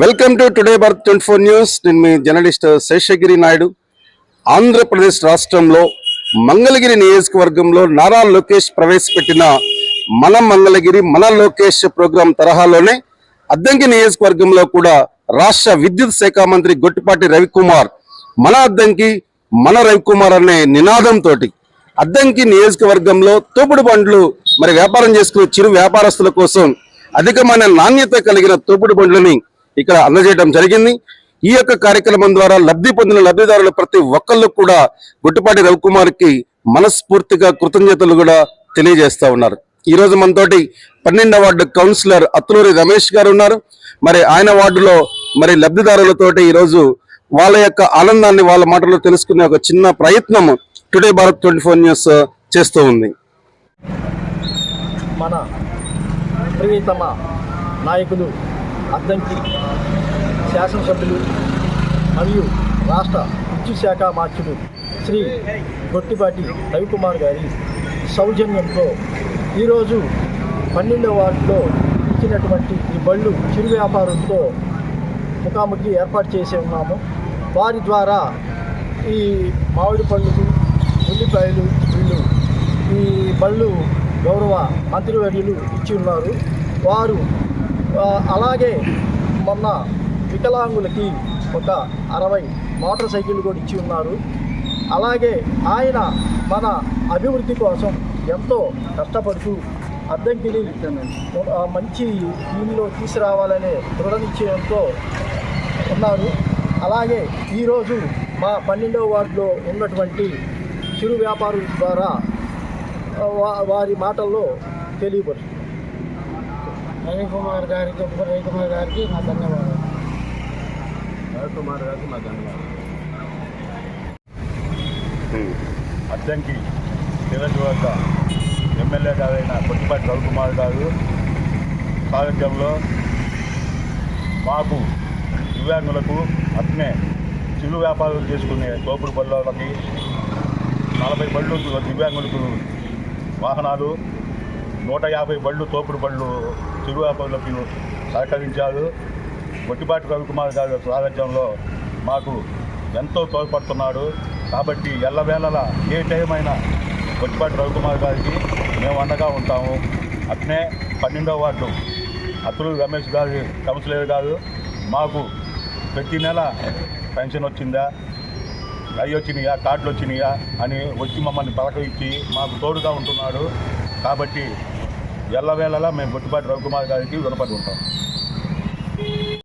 Welcome to today Bharat twenty four news. నేను మీ journalist Seshagiri Naidu. Andhra Pradesh రాష్ట్రంలో మంగళగిరి నియోజకవర్గంలో నారా లోకేష్ ప్రవేశపెట్టిన మన మంగళగిరి మన లోకేష్ ప్రోగ్రాం తరహాలోనే అద్దంకి నియోజకవర్గంలో కూడా రాష్ట్ర విద్యుత్ శాఖ మంత్రి గొట్టిపాటి రవికుమార్ మన అద్దంకి మన రవికుమార్ అనే నినాదంతో అద్దంకి నియోజకవర్గంలో తోపుడు బండ్లు మరి వ్యాపారం చేసుకునే చిరు వ్యాపారస్తుల కోసం అధికమైన నాణ్యత కలిగిన తోపుడు బండ్లని ఇక్కడ అందజేయడం జరిగింది. ఈ యొక్క కార్యక్రమం ద్వారా లబ్ధి పొందిన లబ్ధిదారులు ప్రతి ఒక్కళ్ళు కూడా గుట్టుపాటి రవికుమార్కి మనస్ఫూర్తిగా కృతజ్ఞతలు కూడా తెలియజేస్తా ఉన్నారు. ఈ రోజు మనతోటి పన్నెండు వార్డు కౌన్సిలర్ అత్తులూరి రమేష్ గారు ఉన్నారు. మరి ఆయన వార్డులో మరి లబ్ధిదారులతోటి ఈ రోజు వాళ్ళ యొక్క ఆనందాన్ని వాళ్ళ మాటల్లో తెలుసుకునే ఒక చిన్న ప్రయత్నం today Bharat twenty four news చేస్తూ ఉంది. మన ప్రియతమ నాయకులు అద్దంకి శాసనసభ్యులు మరియు రాష్ట్ర విద్యుత్ శాఖ మార్చులు శ్రీ గొట్టిపాటి రవికుమార్ గారి సౌజన్యంతో ఈరోజు పన్నెండవ వార్డులో ఇచ్చినటువంటి ఈ బళ్ళు చిరు వ్యాపారంతో ముఖాముఖి ఏర్పాటు చేసి ఉన్నాము. వారి ద్వారా ఈ మామిడి పళ్ళుకు ఉల్లిపాయలు వీళ్ళు ఈ బళ్ళు గౌరవ మంత్రివర్యులు ఇచ్చి ఉన్నారు. వారు అలాగే మొన్న వికలాంగులకి ఒక అరవై మోటార్ సైకిల్ కూడా ఇచ్చి ఉన్నారు. అలాగే ఆయన మన అభివృద్ధి కోసం ఎంతో కష్టపడుతూ అద్దంకిని మంచి దీనిలో తీసుకురావాలనే దృఢ నిశ్చయంతో ఉన్నారు. అలాగే ఈరోజు మా పన్నెండవ వార్డులో ఉన్నటువంటి చిరు వ్యాపారుల ద్వారా వారి మాటల్లో తెలియపరుస్తుంది. రవికుమార్ గారికి రవి కుమార్ గారికి నా ధన్యవాదాలు. రవికుమార్ గారికి నా ధన్యవాదాలు. అద్దంకి నియోజకవర్గ ఎమ్మెల్యే గారైన కొట్టిపాటి రవికుమార్ గారు సారథ్యంలో మాకు దివ్యాంగులకు అట్నే చిరు వ్యాపారాలు చేసుకునే తోపుడు బళ్ళకి నలభై బళ్ళు దివ్యాంగులకు వాహనాలు నూట యాభై బళ్ళు తోపుడు బళ్ళు తిరువ్యాపారులకు సహకరించారు. గొట్టిపాటి రవికుమార్ గారి సారథ్యంలో మాకు ఎంతో తోడ్పడుతున్నాడు. కాబట్టి ఎల్లవేళలా ఏ టైం అయినా గొట్టిపాటి రవికుమార్ గారికి మేము అండగా ఉంటాము. అట్నే పన్నెండవ వార్డు అతులు రమేష్ గారి కౌన్సిలర్ గారు మాకు ప్రతి నెల పెన్షన్ వచ్చిందా? అవి వచ్చినాయా? కార్డులు వచ్చినాయా? అని వచ్చి మమ్మల్ని పలకరించి మాకు తోడుగా ఉంటున్నాడు. కాబట్టి ఎల్లవేళలా మేము గొట్టిపాటి రవికుమార్ గారికి రుణపడి ఉంటాం.